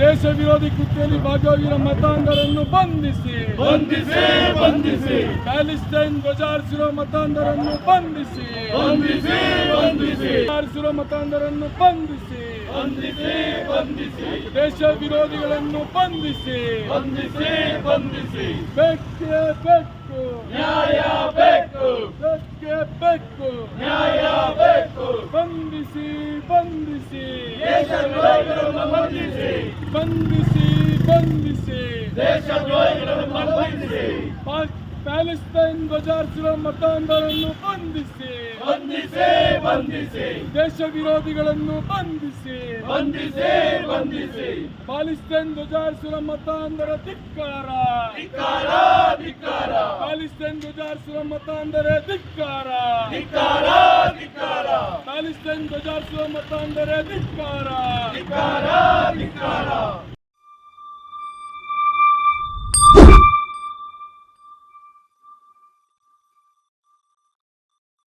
ದೇಶ ವಿರೋಧಿ ಕೃತ್ಯದಲ್ಲಿ ಭಾಗವಾಗಿರೋ ಮತಾಂಧರನ್ನು ಬಂಧಿಸಿ. ಬಂಧಿಸಿ ಬಂಧಿಸಿ. ಪ್ಯಾಲಿಸ್ಟೈನ್ ಧ್ವಜಾರಿಸಿರೋ ಮತಾಂಧರನ್ನು ಬಂಧಿಸಿ. ಬಂಧಿಸಿ ಬಂಧಿಸಿ. ಧ್ವಜಾರಿಸಿರೋ ಮತಾಂಧರನ್ನು ಬಂಧಿಸಿ. ಬಂಧಿಸಿ ಬಂಧಿಸಿ. ದೇಶ ವಿರೋಧಿಗಳನ್ನು ಬಂಧಿಸಿ. ಬಂಧಿಸಿ ಬಂಧಿಸಿ. ಬೆಕ್ಕೆ ಬೆಕ್ಕು. ನ್ಯಾಯ ಬೇಕು ಬೆಕ್ಕೆ ಬೆಕ್ಕು. ನ್ಯಾಯ ಬೇಕು ಬಂಧಿಸಿ ಬಂಧಿಸಿ. ದೇಶ ಬಂಧಿಸಿ ಬಂಧಿಸಿ ಬಂಧಿಸಿ. ದೇಶದ್ರೋಹಿಗಳನ್ನು ಬಂಧಿಸಿ. ಪ್ಯಾಲೆಸ್ತೈನ್ ಬಜಾರ್ಸಿರುವ ಮತಾಂಧರನ್ನು ಬಂಧಿಸಿ. ಬಂಧಿಸಿ ಬಂಧಿಸಿ. ದೇಶ ವಿರೋಧಿಗಳನ್ನು ಬಂಧಿಸಿ. ಬಂಧಿಸಿ ಬಂಧಿಸಿ. ಪಾಲಿಸ್ತೈನ್ ಬಜಾರ್ಸಿರುವ ಮತಾಂಧರ ಧಿಕ್ಕಾರ. ಧಿಕ್ಕಾರ ಧಿಕ್ಕಾರ. ಪ್ಯಾಲಿಸ್ಟೈನ್ ಬಜಾರ್ಸಿರುವ ಮತಾಂಧರ ಧಿಕ್ಕಾರ. ಧಿಕ್ಕಾರ ಧಿಕ್ಕಾರ. ಪ್ಯಾಲಿಸ್ಟೈನ್ ಬಜಾರ್ಸಿರುವ ಮತಾಂಧರ ಧಿಕ್ಕಾರ. ಧಿಕ್ಕಾರ